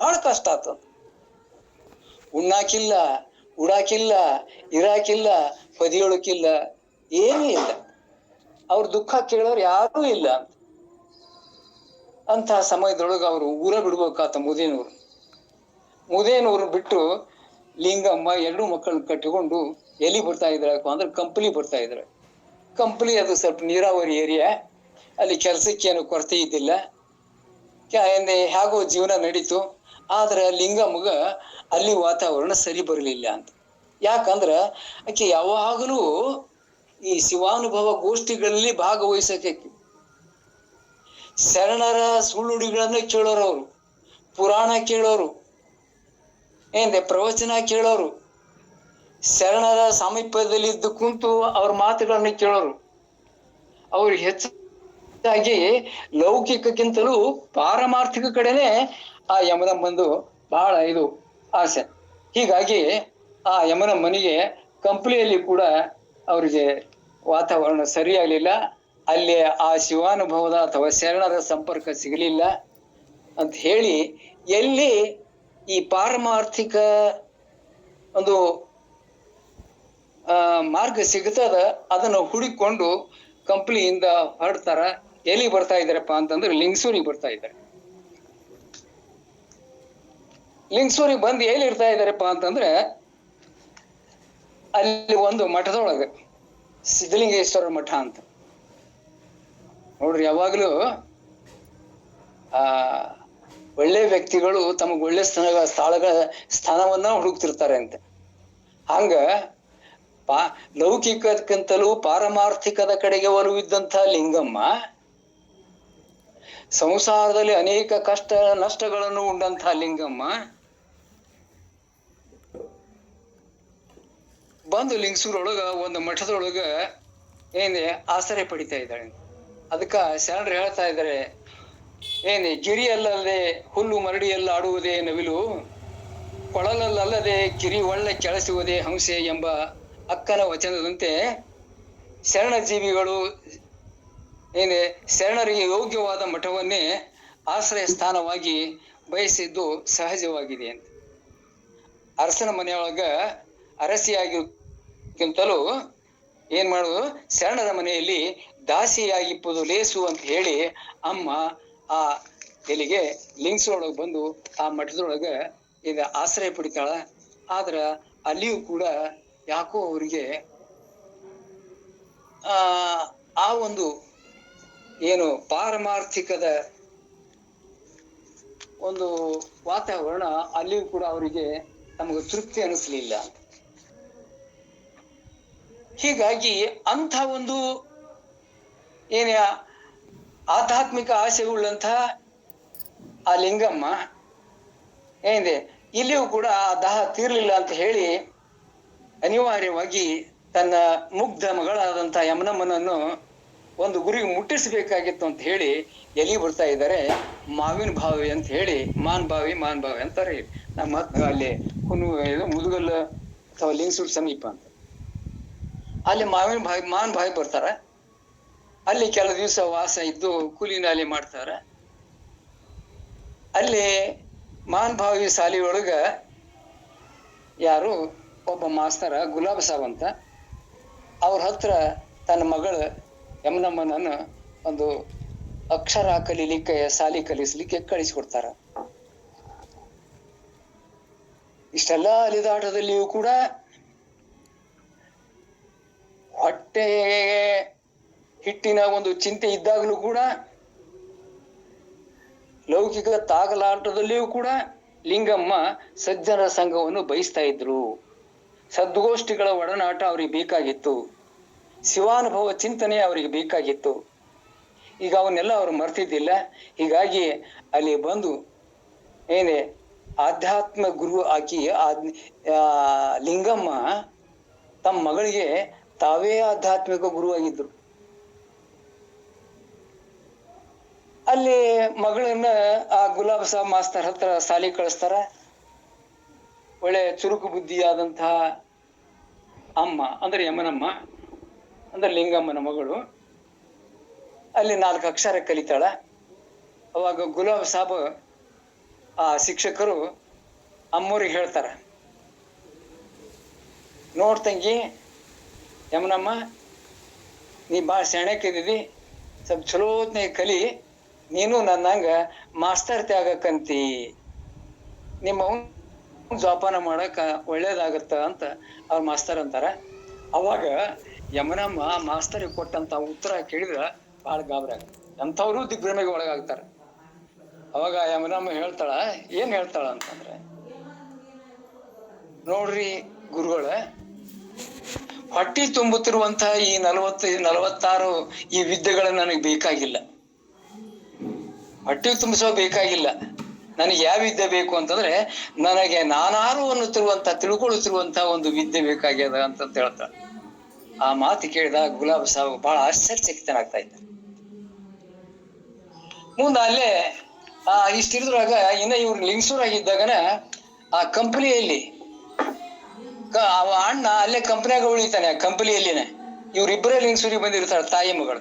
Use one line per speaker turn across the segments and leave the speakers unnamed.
ಭಾಳ ಕಷ್ಟ ಆತು. ಉಣ್ಣಾಕಿಲ್ಲ, ಉಡಾಕಿಲ್ಲ, ಇರಾಕಿಲ್ಲ ಪದಿಯೊಳಕಿಲ್ಲ ಏನೂ ಇಲ್ಲ. ಅವ್ರ ದುಃಖ ಕೇಳೋರು ಯಾರೂ ಇಲ್ಲ. ಅಂತ ಸಮಯದೊಳಗೆ ಅವರು ಊರ ಬಿಡ್ಬೇಕಾತ ಮುದೇನೂರು. ಮುದೇನೂರು ಬಿಟ್ಟು ಲಿಂಗಮ್ಮ ಎರಡು ಮಕ್ಕಳನ್ನ ಕಟ್ಟಿಕೊಂಡು ಎಲ್ಲಿ ಬರ್ತಾ ಇದ್ರಪ್ಪ ಅಂದ್ರೆ ಕಂಪ್ಲಿ ಬರ್ತಾ ಇದ್ರು ಕಂಪ್ಲಿ ಅದು ಸ್ವಲ್ಪ ನೀರಾವರಿ ಏರಿಯಾ. ಅಲ್ಲಿ ಕೆಲಸಕ್ಕೇನು ಕೊರತೆ ಇದ್ದಿಲ್ಲ. ಹೇಗೋ ಜೀವನ ನಡೀತು. ಆದ್ರೆ ಲಿಂಗಮ್ಮಗ ಅಲ್ಲಿ ವಾತಾವರಣ ಸರಿ ಬರಲಿಲ್ಲ ಅಂತ. ಯಾಕಂದ್ರ ಆಕೆ ಯಾವಾಗಲೂ ಈ ಶಿವಾನುಭವ ಗೋಷ್ಠಿಗಳಲ್ಲಿ ಭಾಗವಹಿಸಕ್ಕೆ ಶರಣರ ಸುಳ್ಳುಡಿಗಳನ್ನ ಕೇಳೋರು ಅವರು, ಪುರಾಣ ಕೇಳೋರು ಏನಿದೆ ಪ್ರವಚನ ಕೇಳೋರು, ಶರಣರ ಸಾಮೀಪ್ಯದಲ್ಲಿ ಇದ್ದು ಕುಂತು ಅವ್ರ ಮಾತುಗಳನ್ನ ಕೇಳೋರು. ಅವ್ರು ಹೆಚ್ಚಾಗಿ ಲೌಕಿಕಕ್ಕಿಂತಲೂ ಪಾರಮಾರ್ಥಿಕ ಕಡೆನೆ ಆ ಯಮನಮ್ಮಂದು ಬಹಳ ಇದು ಆಸೆ. ಹೀಗಾಗಿ ಆ ಯಮನಮ್ಮನಿಗೆ ಕಂಪ್ಲಿಯಲ್ಲಿ ಕೂಡ ಅವರಿಗೆ ವಾತಾವರಣ ಸರಿಯಾಗಲಿಲ್ಲ. ಅಲ್ಲಿ ಆ ಶಿವಾನುಭವದ ಅಥವಾ ಶರಣರ ಸಂಪರ್ಕ ಸಿಗಲಿಲ್ಲ ಅಂತ ಹೇಳಿ ಎಲ್ಲಿ ಈ ಪಾರಮಾರ್ಥಿಕ ಒಂದು ಆ, ಮಾರ್ಗ ಸಿಗ್ತದ ಅದನ್ನು ಹುಡುಕೊಂಡು ಕಂಪ್ಲಿಯಿಂದ ಹೊರಡ್ತಾರ. ಎಲ್ಲಿ ಬರ್ತಾ ಇದ್ದಾರಪ್ಪ ಅಂತಂದ್ರೆ ಲಿಂಗಸೂರಿಗೆ ಬರ್ತಾ ಇದ್ದಾರೆ. ಲಿಂಗಸೂರಿಗೆ ಬಂದು ಎಲ್ಲಿ ಇರ್ತಾ ಇದಾರಪ್ಪ ಅಂತಂದ್ರೆ, ಅಲ್ಲಿ ಒಂದು ಮಠದೊಳಗೆ, ಸಿದ್ಧಲಿಂಗೇಶ್ವರ ಮಠ ಅಂತ. ನೋಡ್ರಿ, ಯಾವಾಗಲೂ, ಆ, ಒಳ್ಳೆ ವ್ಯಕ್ತಿಗಳು ತಮಗೆ ಒಳ್ಳೆ ಸ್ಥಳ ಸ್ಥಳಗಳ ಸ್ಥಾನವನ್ನ ಹುಡುಕ್ತಿರ್ತಾರೆ ಅಂತ. ಹಂಗ, ಪಾ, ಲೌಕಿಕಕ್ಕಿಂತಲೂ ಪಾರಮಾರ್ಥಿಕದ ಕಡೆಗೆ ಒಲವಿದ್ದಂಥ ಲಿಂಗಮ್ಮ, ಸಂಸಾರದಲ್ಲಿ ಅನೇಕ ಕಷ್ಟ, ನಷ್ಟಗಳನ್ನು ಉಂಡಂತಹ ಲಿಂಗಮ್ಮ ಬಂದು ಲಿಂಗಸೂರೊಳಗ, ಒಂದು ಮಠದೊಳಗ ಏನೇ ಆಸರೆ ಪಡಿತಾ ಇದ್ದಾಳೆ. ಅದಕ್ಕ ಶರಣರು ಹೇಳ್ತಾ ಇದ್ದಾರೆ, ಏನೇ ಗಿರಿಯಲ್ಲದೆ ಹುಲ್ಲು ಮರಡಿಯಲ್ಲ ಆಡುವುದೇ ನವಿಲು, ಕೊಳಲಲ್ಲದೆ ಕಿರಿ ಒಳ್ಳೆ ಕೆಳಸುವುದೇ ಹಂಸೆ ಎಂಬ ಅಕ್ಕನ ವಚನದಂತೆ ಶರಣ ಜೀವಿಗಳು ಏನೇ ಶರಣರಿಗೆ ಯೋಗ್ಯವಾದ ಮಠವನ್ನೇ ಆಶ್ರಯ ಸ್ಥಾನವಾಗಿ ಬಯಸಿದ್ದು ಸಹಜವಾಗಿದೆ ಅಂತ. ಅರಸನ ಮನೆಯೊಳಗ ಅರಸಿಯಾಗಿಕ್ಕಿಂತಲೂ ಏನ್ ಮಾಡುದು? ಶರಣರ ಮನೆಯಲ್ಲಿ ದಾಸಿಯಾಗಿಪ್ಪುದು ಲೇಸು ಅಂತ ಹೇಳಿ ಅಮ್ಮ ಆ ಎಲ್ಲಿಗೆ ಲಿಂಗ್ಸೊಳಗೆ ಬಂದು ಆ ಮಠದೊಳಗ ಇದು ಆಶ್ರಯ ಪಡಿತಾಳ. ಆದ್ರ ಅಲ್ಲಿಯೂ ಕೂಡ ಯಾಕೋ ಅವರಿಗೆ ಆ ಆ ಒಂದು ಏನು ಪಾರಮಾರ್ಥಿಕದ ಒಂದು ವಾತಾವರಣ ಅಲ್ಲಿಯೂ ಕೂಡ ಅವರಿಗೆ ನಮಗೆ ತೃಪ್ತಿ ಅನಿಸ್ಲಿಲ್ಲ. ಹೀಗಾಗಿ ಅಂಥ ಒಂದು ಏನ ಆಧ್ಯಾತ್ಮಿಕ ಆಸೆ ಉಳ್ಳಂತಹ ಆ ಲಿಂಗಮ್ಮ ಏನಿದೆ, ಇಲ್ಲಿಯೂ ಕೂಡ ಆ ದಾಹ ತೀರ್ಲಿಲ್ಲ ಅಂತ ಹೇಳಿ ಅನಿವಾರ್ಯವಾಗಿ ತನ್ನ ಮುಗ್ಧ ಮಗಳಾದಂಥ ಯಮನಮ್ಮನನ್ನು ಒಂದು ಗುರಿ ಮುಟ್ಟಿಸಬೇಕಾಗಿತ್ತು ಅಂತ ಹೇಳಿ ಎಲ್ಲಿ ಬರ್ತಾ ಇದ್ದಾರೆ, ಮಾವಿನ ಭಾವಿ ಅಂತ ಹೇಳಿ, ಮಾನ್ ಭಾವಿ ಮಾನ್ ಭಾವಿ ಅಂತಾರೆ. ನಮ್ಮ ಅಲ್ಲಿ ಕುನು ಮುದುಗಲ್ಲ ಅಥವಾ ಲಿಂಗಸೂರು ಸಮೀಪ ಅಂತ. ಅಲ್ಲಿ ಮಾವಿನ ಬಾಯಿ ಮಾವಿನ ಬಾಯಿ ಬರ್ತಾರೆ. ಅಲ್ಲಿ ಕೆಲವು ದಿವಸ ವಾಸ ಇದ್ದು ಕೂಲಿನಾಲಿ ಮಾಡ್ತಾರೆ. ಅಲ್ಲಿ ಮಾನ್ ಭಾವಿ ಸಾಲಿಯೊಳಗ ಯಾರು? ಒಬ್ಬ ಮಾಸ್ತರ ಗುಲಾಬ್ ಸಾಬ್ ಅಂತ. ಅವ್ರ ಹತ್ರ ತನ್ನ ಮಗಳು ಯಮನಮ್ಮನನ್ನು ಒಂದು ಅಕ್ಷರ ಕಲೀಲಿಕ್ಕೆ, ಸಾಲಿ ಕಲಿಸ್ಲಿಕ್ಕೆ ಕಳಿಸ್ಕೊಡ್ತಾರ. ಇಷ್ಟೆಲ್ಲ ಅಲಿದಾಟದಲ್ಲಿಯೂ ಕೂಡ ಹೊಟ್ಟೆ ಹಿಟ್ಟಿನ ಒಂದು ಚಿಂತೆ ಇದ್ದಾಗಲೂ ಕೂಡ, ಲೌಕಿಕ ತಾಗಲಾಟದಲ್ಲಿಯೂ ಕೂಡ ಲಿಂಗಮ್ಮ ಸಜ್ಜನರ ಸಂಘವನ್ನು ಬಯಸ್ತಾ ಇದ್ರು. ಸದ್ಗೋಷ್ಠಿಗಳ ಒಡನಾಟ ಅವರಿಗೆ ಬೇಕಾಗಿತ್ತು. ಶಿವಾನುಭವ ಚಿಂತನೆ ಅವರಿಗೆ ಬೇಕಾಗಿತ್ತು. ಈಗ ಅವನ್ನೆಲ್ಲ ಅವರು ಮರ್ತಿದ್ದಿಲ್ಲ. ಹೀಗಾಗಿ ಅಲ್ಲಿ ಬಂದು ಏನೇ ಆಧ್ಯಾತ್ಮ ಗುರು ಆಕಿ ಲಿಂಗಮ್ಮ ತಮ್ಮ ಮಗಳಿಗೆ ತಾವೇ ಆಧ್ಯಾತ್ಮಿಕ ಗುರುವಾಗಿದ್ರು ಅಲ್ಲಿ ಮಗಳನ್ನ ಆ ಗುಲಾಬ್ ಸಾಬ್ ಮಾಸ್ತರ್ ಹತ್ರ ಸಾಲಿ ಕಳಿಸ್ತಾರ. ಒಳ್ಳೆ ಚುರುಕು ಬುದ್ಧಿಯಾದಂತಹ ಅಮ್ಮ, ಅಂದ್ರೆ ಯಮನಮ್ಮ, ಅಂದ್ರೆ ಲಿಂಗಮ್ಮನ ಮಗಳು. ಅಲ್ಲಿ ನಾಲ್ಕು ಅಕ್ಷರ ಕಲಿತಾಳ. ಅವಾಗ ಗುಲಾಬ್ ಸಾಬ್ ಆ ಶಿಕ್ಷಕರು ಅಮ್ಮವ್ರಿಗೆ ಹೇಳ್ತಾರೆ, ನೋಡ್ ತಂಗಿ ಯಮನಮ್ಮ, ನೀ ಭಾಳ ಸೆಣಕಿದ್ದೀವಿ ಸ್ವಲ್ಪ ಚಲೋತ್ನೆ ಕಲಿ, ನೀನು ನನ್ನಂಗ ಮಾಸ್ತರ್ ತ್ಯಾಗಕ್ಕಂತಿ. ನಿಮ್ಮ ಜೋಪಾನ ಮಾಡಕ ಒಳ್ಳೇದಾಗತ್ತ ಅಂತ ಅವ್ರ ಮಾಸ್ತರ್ ಅಂತಾರ. ಅವಾಗ ಯಮನಮ್ಮ ಮಾಸ್ತರಿಗೆ ಕೊಟ್ಟಂತ ಉತ್ತರ ಕೇಳಿದ್ರ ಬಹಳ ಗಾಬರಿ ಆಗತ್ತೆ ಅಂಥವ್ರು ದಿಗ್ಭ್ರಮೆಗೆ ಒಳಗಾಗ್ತಾರ. ಅವಾಗ ಯಮನಮ್ಮ ಹೇಳ್ತಾಳ, ಏನ್ ಹೇಳ್ತಾಳ ಅಂತಂದ್ರೆ, ನೋಡ್ರಿ ಗುರುಗಳ ಹೊಟ್ಟಿ ತುಂಬುತ್ತಿರುವಂತಹ ಈ ನಲವತ್ತು, ನಲವತ್ತಾರು ಈ ವಿದ್ಯೆಗಳು ನನಗೆ ಬೇಕಾಗಿಲ್ಲ. ಹೊಟ್ಟಿ ತುಂಬಿಸೋ ಬೇಕಾಗಿಲ್ಲ. ನನಗೆ ಯಾವ ವಿದ್ಯೆ ಬೇಕು ಅಂತಂದ್ರೆ ನನಗೆ ನಾನಾರು ಅನ್ನುತ್ತಿರುವಂತ ತಿಳ್ಕೊಳ್ಳುತ್ತಿರುವಂತಹ ಒಂದು ವಿದ್ಯೆ ಬೇಕಾಗ್ಯದ ಅಂತ ಹೇಳ್ತಾರೆ. ಆ ಮಾತು ಕೇಳಿದ ಗುಲಾಬ್ ಸಾಹೇಬ್ ಬಹಳ ಆಶ್ಚರ್ಯಚಕಿತನಾಗ್ತಾ ಇದ್ದ. ಮುಂದ ಅಲ್ಲೇ, ಆ ಇಷ್ಟಿರಿದ್ರಾಗ ಇನ್ನ ಇವ್ರು ಲಿಂಗಸೂರಾಗಿದ್ದಾಗನ ಆ ಕಂಪನಿಯಲ್ಲಿ ಅವ ಅಣ್ಣ ಅಲ್ಲೇ ಕಂಪನಿಯಾಗ ಉಳಿತಾನೆ, ಕಂಪನಿಯಲ್ಲಿನೆ. ಇವ್ರಿಬ್ಬರೇ ಲಿಂಗಸೂರಿಗೆ ಬಂದಿರ್ತಾರ ತಾಯಿ ಮಗಳು.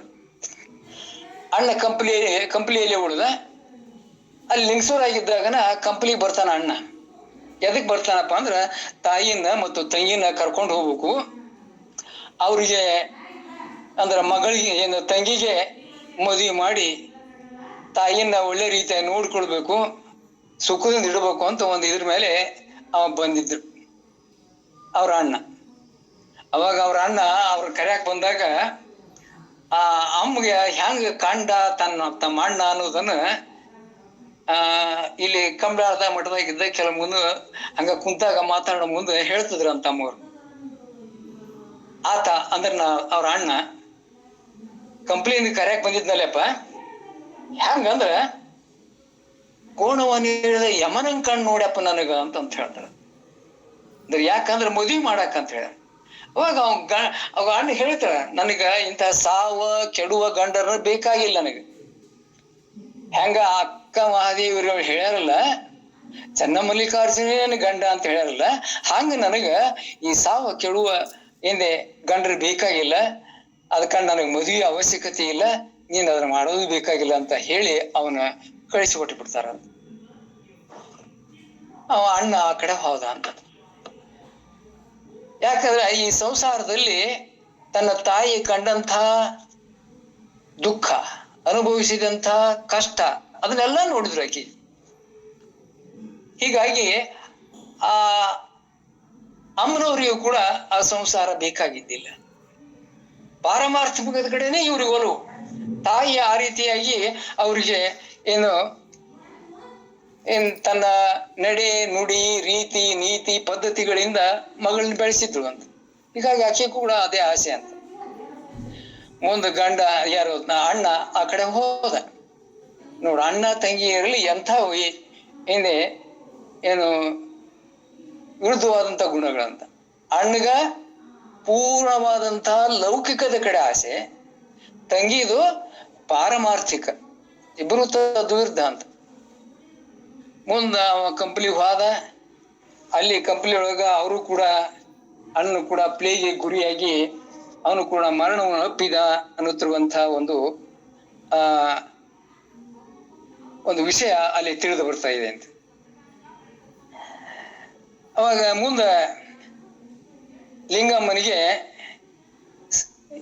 ಅಣ್ಣ ಕಂಪನಿ ಕಂಪ್ನಿಯಲ್ಲಿ ಉಳಿದ. ಅಲ್ಲಿ ಲಿಂಗಸೂರಾಗಿದ್ದಾಗನ ಕಂಪ್ನಿಗೆ ಬರ್ತಾನ ಅಣ್ಣ. ಎದಕ್ ಬರ್ತಾನಪ್ಪ ಅಂದ್ರ ತಾಯಿನ ಮತ್ತು ತಂಗಿನ ಕರ್ಕೊಂಡು ಹೋಗ್ಬೇಕು. ಅವ್ರಿಗೆ ಅಂದ್ರ ಮಗಳಿಗೆ, ಏನು ತಂಗಿಗೆ ಮದುವೆ ಮಾಡಿ ತಾಯಿಯನ್ನ ಒಳ್ಳೆ ರೀತಿಯ ನೋಡ್ಕೊಳ್ಬೇಕು, ಸುಖದಿಂದ ಇಡಬೇಕು ಅಂತ ಒಂದು ಇದ್ರ ಮೇಲೆ ಅವ ಬಂದಿದ್ರು. ಅವ್ರ ಅಣ್ಣ. ಅವಾಗ ಅವ್ರ ಅಣ್ಣ ಅವ್ರ ಕರ್ಯಾಕ್ ಬಂದಾಗ, ಆ ಅಮ್ಮಗೆ ಹೆಂಗ ಕಂಡ ತನ್ನ ತಮ್ಮ ಅಣ್ಣ ಅನ್ನೋದನ್ನ, ಆ, ಇಲ್ಲಿ ಕಂಬಳದ ಮಠದಾಗಿದ್ದ ಕೆಲ ಮುಂದೆ ಹಂಗ ಕುಂತಾಗ ಮಾತಾಡೋ ಮುಂದೆ ಹೇಳ್ತಿದ್ರು ಅಂತ ಅಮ್ಮವ್ರು. ಆತ ಅಂದ್ರ ನಾ ಅವ್ರ ಅಣ್ಣ ಕಂಪ್ನಿಯಿಂದ ಕರ್ಯಾಕ್ ಬಂದಿದ್ನಲ್ಲಪ್ಪ. ಹೆಂಗಂದ್ರ ಕೋಣವ ಹೇಳಿದ ಯಮನಂಗ್ ಕಣ್ ನೋಡ್ಯಪ್ಪ ನನಗ ಅಂತ ಹೇಳ್ತಾರ. ಅಂದ್ರೆ ಯಾಕಂದ್ರೆ ಮದ್ವಿ ಮಾಡಕ್ ಅಂತ ಹೇಳ. ಅವಾಗ ಅವ್ ಗ ಅವ ಅಣ್ಣ ಹೇಳ್ತಾಳ, ನನಗ ಇಂಥ ಸಾವ, ಕೆಡುವ ಗಂಡರ ಬೇಕಾಗಿಲ್ಲ ನನಗೆ. ಹೆಂಗ ಅಕ್ಕ ಮಹಾದೇವ್ರ ಹೇಳ್ಯಾರಲ್ಲ, ಚನ್ನ ಮಲ್ಲಿಕಾರ್ಜುನ ಗಂಡ ಅಂತ ಹೇಳ್ಯಾರಲ್ಲ, ಹಂಗ ನನಗ ಈ ಸಾವ, ಕೆಡುವ ಹಿಂದೆ ಗಂಡರು ಬೇಕಾಗಿಲ್ಲ, ಅದಕ್ಕ ನನಗೆ ಮದುವೆ ಅವಶ್ಯಕತೆ ಇಲ್ಲ, ನೀನ್ ಅದನ್ನ ಮಾಡೋದು ಬೇಕಾಗಿಲ್ಲ ಅಂತ ಹೇಳಿ ಅವನ ಕಳಿಸಿಕೊಟ್ಟು ಬಿಡ್ತಾರ ಅವ ಅಣ್ಣ ಆ ಕಡೆ ಹೌದಾ ಅಂತ. ಯಾಕಂದ್ರೆ ಈ ಸಂಸಾರದಲ್ಲಿ ತನ್ನ ತಾಯಿ ಕಂಡಂಥ ದುಃಖ, ಅನುಭವಿಸಿದಂಥ ಕಷ್ಟ, ಅದನ್ನೆಲ್ಲ ನೋಡಿದ್ರು ಆಕಿ. ಹೀಗಾಗಿ ಆ ಅಮ್ಮನವರಿಗೂ ಕೂಡ ಆ ಸಂಸಾರ ಬೇಕಾಗಿದ್ದಿಲ್ಲ. ಪಾರಮಾರ್ಥಿಕದ ಕಡೆನೆ ಇವ್ರಿಗೆ ಒಲವು. ತಾಯಿ ಆ ರೀತಿಯಾಗಿ ಅವರಿಗೆ ಏನ್ ತನ್ನ ನಡೆ, ನುಡಿ, ರೀತಿ, ನೀತಿ, ಪದ್ಧತಿಗಳಿಂದ ಮಗಳನ್ನ ಬೆಳೆಸಿದ್ರು ಅಂತ. ಹೀಗಾಗಿ ಆಕೆ ಕೂಡ ಅದೇ ಆಸೆ ಅಂತ. ಒಂದು ಗಂಡ, ಯಾರು ಅಣ್ಣ ಆ ಕಡೆ ಹೋದ. ನೋಡು, ಅಣ್ಣ ತಂಗಿಯರಲ್ಲಿ ಎಂಥ ವಿ- ಹಿಂದೆ ಏನು ವಿರುದ್ಧವಾದಂತ ಗುಣಗಳಂತ. ಅಣ್ಣಗ ಪೂರ್ಣವಾದಂಥ ಲೌಕಿಕದ ಕಡೆ ಆಸೆ. ತಂಗಿದು ಪಾರಮಾರ್ಥಿಕ. ಇಬ್ಬರು ತದ್ವಿರುದ್ಧ ಅಂತ. ಮುಂದ ಅವ ಹೋದ. ಅಲ್ಲಿ ಕಂಪ್ನಿ ಒಳಗ ಅವರು ಕೂಡ ಅಣ್ಣ ಕೂಡ ಪ್ಲೇಗೆ ಗುರಿಯಾಗಿ ಅವನು ಕೂಡ ಮರಣವನ್ನು ಅಪ್ಪಿದ ಅನ್ನುತ್ತಿರುವಂತಹ ಒಂದು, ಆ, ಒಂದು ವಿಷಯ ಅಲ್ಲಿ ತಿಳಿದು ಬರ್ತಾ ಇದೆ ಅಂತ. ಅವಾಗ ಮುಂದ ಲಿಂಗಮ್ಮನಿಗೆ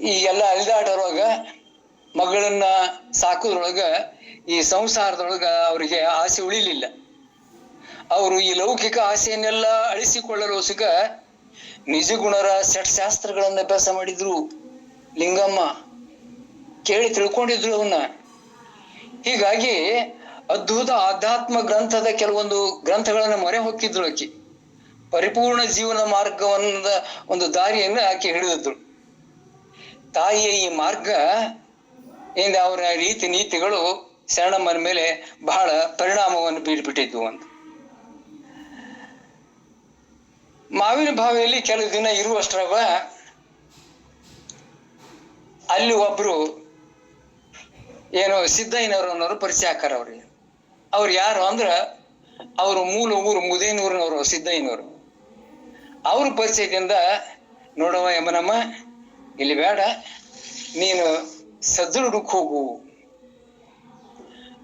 ಈ ಎಲ್ಲ ಅಲಿದಾಟರೊಳಗ ಮಗಳನ್ನ ಸಾಕೋದ್ರೊಳಗ ಈ ಸಂಸಾರದೊಳಗ ಅವರಿಗೆ ಆಸೆ ಉಳಿಲಿಲ್ಲ. ಅವರು ಈ ಲೌಕಿಕ ಆಸೆಯನ್ನೆಲ್ಲ ಅಳಿಸಿಕೊಳ್ಳಲು ಸುಗ ನಿಜಗುಣರ ಶಾಸ್ತ್ರಗಳನ್ನ ಅಭ್ಯಾಸ ಮಾಡಿದ್ರು. ಲಿಂಗಮ್ಮ ಕೇಳಿ ತಿಳ್ಕೊಂಡಿದ್ರು ಅವನ್ನ ಹೀಗಾಗಿ ಅದ್ಭುತ ಆಧ್ಯಾತ್ಮ ಗ್ರಂಥದ ಕೆಲವೊಂದು ಗ್ರಂಥಗಳನ್ನ ಮೊರೆ ಹೊಕ್ಕಿದ್ರು ಆಕೆ. ಪರಿಪೂರ್ಣ ಜೀವನ ಮಾರ್ಗವನ್ನ ಒಂದು ದಾರಿಯನ್ನು ಆಕೆ ಹಿಡಿದಿದ್ರು ತಾಯಿಯ ಈ ಮಾರ್ಗ ಏನ್ ಅವರ ರೀತಿ ನೀತಿಗಳು ಶರಣಮ್ಮನ ಮೇಲೆ ಬಹಳ ಪರಿಣಾಮವನ್ನು ಬೀರ್ಬಿಟ್ಟಿದ್ವು ಅಂತ. ಮಾವಿನ ಬಾವಿಯಲ್ಲಿ ಕೆಲವು ದಿನ ಇರುವಷ್ಟರಾಗ ಅಲ್ಲಿ ಒಬ್ರು ಏನು ಸಿದ್ದಯ್ಯನವರು ಅನ್ನೋರು ಪರಿಚಯ ಹಾಕಾರ ಅವ್ರಿಗೆ. ಅವ್ರು ಯಾರು ಅಂದ್ರ ಅವರು ಮೂಲ ಊರು ಮುದೇನೂರಿನವರು ಸಿದ್ದಯ್ಯನವರು. ಅವ್ರ ಪರಿಚಯದಿಂದ ನೋಡವ ಯಮನಮ್ಮ, ಇಲ್ಲಿ ಬೇಡ, ನೀನು ಸದೃಢಕ್ಕೆ ಹೋಗು.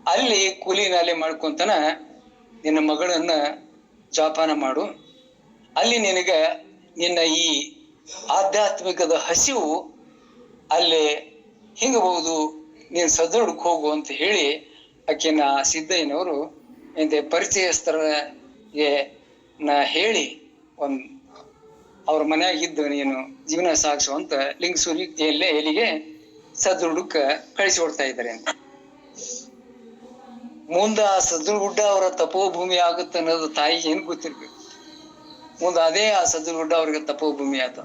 ಅಲ್ಲಿ ಕೂಲಿ ನಾಲೆ ಮಾಡ್ಕೊಂತನ ನಿನ್ನ ಮಗಳನ್ನ ಜೋಪಾನ ಮಾಡು. ಅಲ್ಲಿ ನಿನಗೆ ನಿನ್ನ ಈ ಆಧ್ಯಾತ್ಮಿಕದ ಹಸಿವು ಅಲ್ಲಿ ಹಿಂಗಬಹುದು, ನೀನು ಸದೃಢಕ್ಕೆ ಹೋಗು ಅಂತ ಹೇಳಿ ಆಕಿನ ಸಿದ್ದಯ್ಯನವರು ಎಂದೆ ಪರಿಚಯಸ್ಥರಿಗೆ ನಾ ಹೇಳಿ ಒಂದು ಅವ್ರ ಮನ್ಯಾಗ ಇದ್ದು ನೀನು ಜೀವನ ಸಾಗಿಸು ಅಂತ ಲಿಂಗ ಎಲ್ಲೇ ಎಲ್ಲಿಗೆ ಸದೃಢಕ್ಕ ಕಳಿಸಿ ಕೊಡ್ತಾ ಇದ್ದಾರೆ ಅಂತ. ಮುಂದ ಸದೃಢ ಅವರ ತಪೋಭೂಮಿ ಆಗುತ್ತೆ ಅನ್ನೋದು ತಾಯಿಗೆ ಏನು ಗೊತ್ತಿರ್ಬೇಕು? ಮುಂದೆ ಅದೇ ಆ ಸದ್ದುಗುಡ್ಡ ಅವ್ರಿಗೆ ತಪೋಭೂಮಿ ಆತ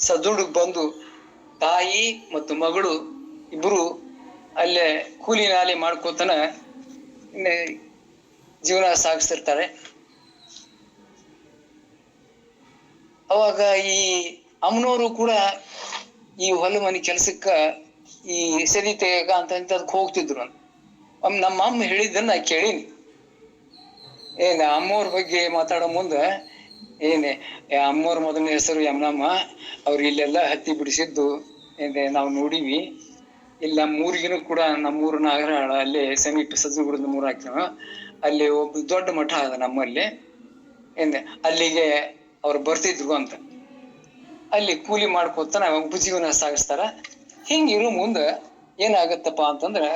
ಸದ್ದುಡುಗ್ ಬಂದು ತಾಯಿ ಮತ್ತು ಮಗಳು ಇಬ್ರು ಅಲ್ಲೇ ಕೂಲಿ ನಾಲಿ ಮಾಡ್ಕೋತನ ಜೀವನ ಸಾಗಿಸ್ತಿರ್ತಾರೆ. ಅವಾಗ ಈ ಅಮ್ಮನವರು ಕೂಡ ಈ ಹೊಲ ಮನೆ ಕೆಲ್ಸಕ್ಕ ಈ ಸರಿ ತೆಗ ಅಂತ ಅದಕ್ಕೆ ಹೋಗ್ತಿದ್ರು. ನಮ್ಮ ಅಮ್ಮ ಹೇಳಿದ್ದನ್ನ ಕೇಳೀನಿ. ಏನ ಅಮ್ಮವ್ರ ಬಗ್ಗೆ ಮಾತಾಡೋ ಮುಂದೆ ಏನೇ ಅಮ್ಮೋರ್ ಮೊದಲನೇ ಹೆಸರು ಯಮನಮ್ಮ, ಅವ್ರು ಇಲ್ಲೆಲ್ಲ ಹತ್ತಿ ಬಿಡಿಸಿದ್ದು, ಏನೇ, ನಾವು ನೋಡಿವಿ. ಇಲ್ಲ ಮೂರಿಗಿನೂ ಕೂಡ ನಮ್ಮೂರು ನಾಗರ ಅಲ್ಲಿ ಸಮೀಪ ಸಜ್ಜುಗುಡದ ಮೂರು ಹಾಕ್ಯಾವ ಅಲ್ಲಿ ಒಬ್ಬ ದೊಡ್ಡ ಮಠ ಅದ ನಮ್ಮಲ್ಲಿ. ಏನೇ, ಅಲ್ಲಿಗೆ ಅವ್ರು ಬರ್ತಿದ್ರು ಅಂತ. ಅಲ್ಲಿ ಕೂಲಿ ಮಾಡ್ಕೋತಾನ ಉಪಜೀವನ ಸಾಗಿಸ್ತಾರ. ಹಿಂಗಿರು ಮುಂದೆ, ಏನಾಗತ್ತಪ್ಪ ಅಂತಂದ್ರೆ,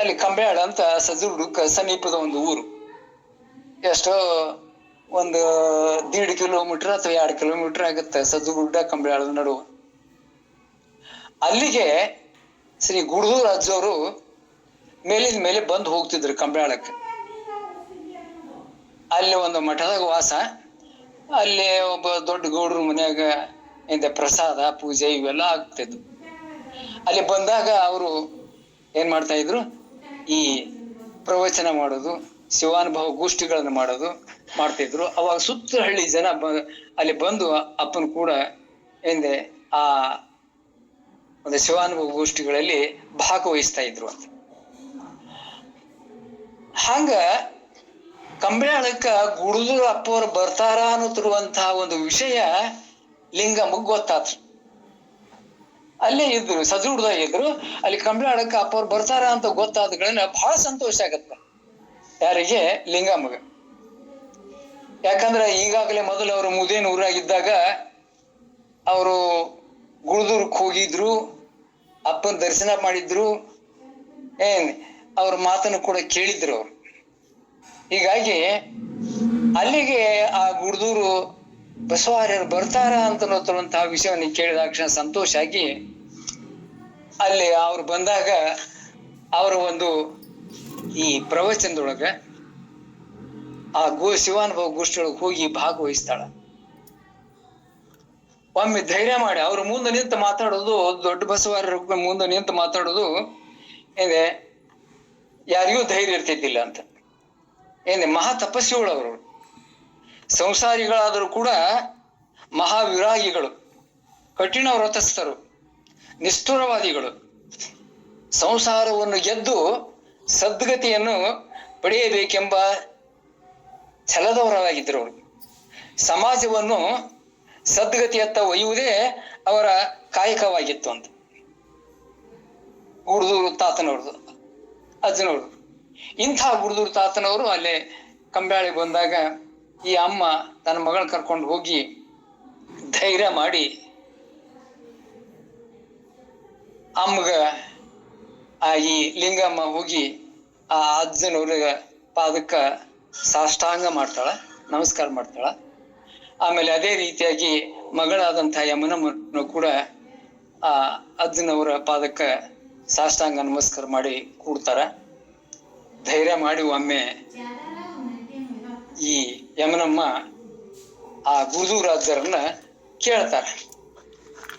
ಅಲ್ಲಿ ಕಂಬ್ಯಾಳ ಅಂತ ಸಜ್ಜುಡುಕ್ ಸಮೀಪದ ಒಂದು ಊರು. ಎಷ್ಟೋ ಒಂದು ದೀಡ್ ಕಿಲೋಮೀಟರ್ ಅಥವಾ ಎರಡು ಕಿಲೋಮೀಟರ್ ಆಗುತ್ತೆ ಸಜ್ಜುಗುಡ್ಡ ಕಂಬಳ ನಡುವೆ. ಅಲ್ಲಿಗೆ ಶ್ರೀ ಗುಡ್ದೂರ್ ಅಜ್ಜವರು ಮೇಲಿನ ಮೇಲೆ ಬಂದು ಹೋಗ್ತಿದ್ರು ಕಂಬಳಕ್ಕೆ ಅಲ್ಲಿ ಒಂದು ಮಠದಾಗ ವಾಸ, ಅಲ್ಲಿ ಒಬ್ಬ ದೊಡ್ಡ ಗೌಡ್ರ ಮನ್ಯಾಗ ಇಂದ ಪ್ರಸಾದ, ಪೂಜೆ ಇವೆಲ್ಲ ಆಗ್ತಿದ್ವು. ಅಲ್ಲಿ ಬಂದಾಗ ಅವರು ಏನ್ ಮಾಡ್ತಾ ಇದ್ರು? ಈ ಪ್ರವಚನ ಮಾಡೋದು ಶಿವಾನುಭವ ಗೋಷ್ಠಿಗಳನ್ನು ಮಾಡೋದು ಮಾಡ್ತಿದ್ರು. ಅವಾಗ ಸುತ್ತ ಹಳ್ಳಿ ಜನ ಅಲ್ಲಿ ಬಂದು ಅಪ್ಪನ ಕೂಡ ಹಿಂದೆ ಆ ಒಂದು ಶಿವಾನುಭವ ಗೋಷ್ಠಿಗಳಲ್ಲಿ ಭಾಗವಹಿಸ್ತಾ ಇದ್ರು ಅಂತ. ಹಂಗ ಕಂಬಳಕ್ಕ ಗುಡುದು ಅಪ್ಪವ್ರು ಬರ್ತಾರ ಅನ್ನುತ್ತಿರುವಂತಹ ಒಂದು ವಿಷಯ ಲಿಂಗಮ್ಮ ಗೊತ್ತಾತು ಅಲ್ಲೇ ಇದ್ರು ಸಜುಡ್ದಾಗ ಇದ್ರು. ಅಲ್ಲಿ ಕಂಬಳಕ್ಕ ಅಪ್ಪವ್ರು ಬರ್ತಾರ ಅಂತ ಗೊತ್ತಾದಗಳನ್ನ ಬಹಳ ಸಂತೋಷ ಆಗತ್ತ. ಯಾರಿಗೆ? ಲಿಂಗಮ್ಮಗ ಯಾಕಂದ್ರೆ ಈಗಾಗಲೇ ಮೊದಲು ಅವರು ಮುದೇನ್ ಊರಾಗಿದ್ದಾಗ ಅವರು ಗುಳ್ದೂರ್ಕ್ ಹೋಗಿದ್ರು, ಅಪ್ಪನ ದರ್ಶನ ಮಾಡಿದ್ರು, ಏನ್ ಅವ್ರ ಮಾತನ್ನು ಕೂಡ ಕೇಳಿದ್ರು ಅವರು. ಹೀಗಾಗಿ ಅಲ್ಲಿಗೆ ಆ ಗುಡ್ದೂರು ಬಸವಾರ್ಯರು ಬರ್ತಾರ ಅಂತ ವಿಷಯವನ್ನು ಕೇಳಿದ ತಕ್ಷಣ ಸಂತೋಷ ಆಗಿ ಅಲ್ಲಿ ಅವ್ರು ಬಂದಾಗ ಅವರು ಒಂದು ಈ ಪ್ರವಚನದೊಳಗ ಆ ಗೋ ಶಿವಾನುಭವ ಗೋಷ್ಠಿಯೊಳಗೆ ಹೋಗಿ ಭಾಗವಹಿಸ್ತಾಳ. ಒಮ್ಮೆ ಧೈರ್ಯ ಮಾಡಿ, ಅವ್ರ ಮುಂದೆ ನಿಂತು ಮಾತಾಡೋದು ದೊಡ್ಡ ಬಸವಾರ ಮುಂದೆ ನಿಂತು ಮಾತಾಡೋದು ಏನೇ ಯಾರಿಗೂ ಧೈರ್ಯ ಇರ್ತಿದ್ದಿಲ್ಲ ಅಂತ. ಏನೇ ಮಹಾ ತಪಸ್ವಿಗಳು ಅವರು. ಸಂಸಾರಿಗಳಾದರೂ ಕೂಡ ಮಹಾವಿರಾಗಿಗಳು ಕಠಿಣ ವ್ರತಸ್ಥರು ನಿಷ್ಠುರವಾದಿಗಳು. ಸಂಸಾರವನ್ನು ಗೆದ್ದು ಸದ್ಗತಿಯನ್ನು ಪಡೆಯಬೇಕೆಂಬ ಛಲದವರಾಗಿದ್ದರು ಅವರು. ಸಮಾಜವನ್ನು ಸದ್ಗತಿಯತ್ತ ಒಯ್ಯುವುದೇ ಅವರ ಕಾಯಕವಾಗಿತ್ತು ಅಂತ. ಗುಡ್ದೂರು ತಾತನವ್ರದು ಅಜ್ಜನವ್ರು ಇಂಥ ಗುಡ್ದೂರು ತಾತನವರು ಅಲ್ಲೇ ಕಂಬ್ಯಾಳಿ ಬಂದಾಗ ಈ ಅಮ್ಮ ತನ್ನ ಮಗಳ ಕರ್ಕೊಂಡು ಹೋಗಿ ಧೈರ್ಯ ಮಾಡಿ ಅಮ್ಮಗ ಆ ಈ ಲಿಂಗಮ್ಮ ಹೋಗಿ ಆ ಅಜ್ಜನವ್ರಿಗೆ ಪಾದಕ್ಕ ಸಾಷ್ಟಾಂಗ ಮಾಡ್ತಾಳ, ನಮಸ್ಕಾರ ಮಾಡ್ತಾಳ. ಆಮೇಲೆ ಅದೇ ರೀತಿಯಾಗಿ ಮಗಳಾದಂತಹ ಯಮನಮ್ಮನು ಕೂಡ ಆ ಅಜ್ಜನವರ ಪಾದಕ್ಕ ಸಾಷ್ಟಾಂಗ ನಮಸ್ಕಾರ ಮಾಡಿ ಕೂಡ್ತಾರ. ಧೈರ್ಯ ಮಾಡಿ ಒಮ್ಮೆ ಈ ಯಮನಮ್ಮ ಆ ಗುರುದೂರಾಜರನ್ನ ಕೇಳ್ತಾರ.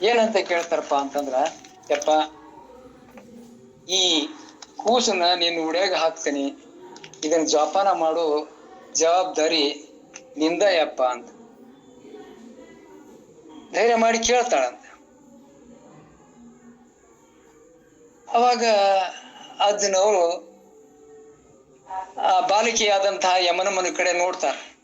ಏನಂತ ಕೇಳ್ತಾರಪ್ಪ ಅಂತಂದ್ರ, ಯಪ್ಪ ಈ ಕೂಸನ್ನ ನಿನ್ನ ಉಡ್ಯಾಗ ಹಾಕ್ತೀನಿ. ಇದನ್ನ ಜೋಪಾನ ಮಾಡೋ ಜವಾಬ್ದಾರಿ ನಿಂದ ಯಪ್ಪ ಅಂತ. ಧೈರ್ಯ ಮಾಡಿ ಕೇಳ್ತಾಳಂತ. ಅವಾಗ ಅಜ್ಜನವರು ಆ ಬಾಲಿಕೆಯಾದಂತಹ ಯಮನಮ್ಮನ ಕಡೆ ನೋಡ್ತಾರೆ.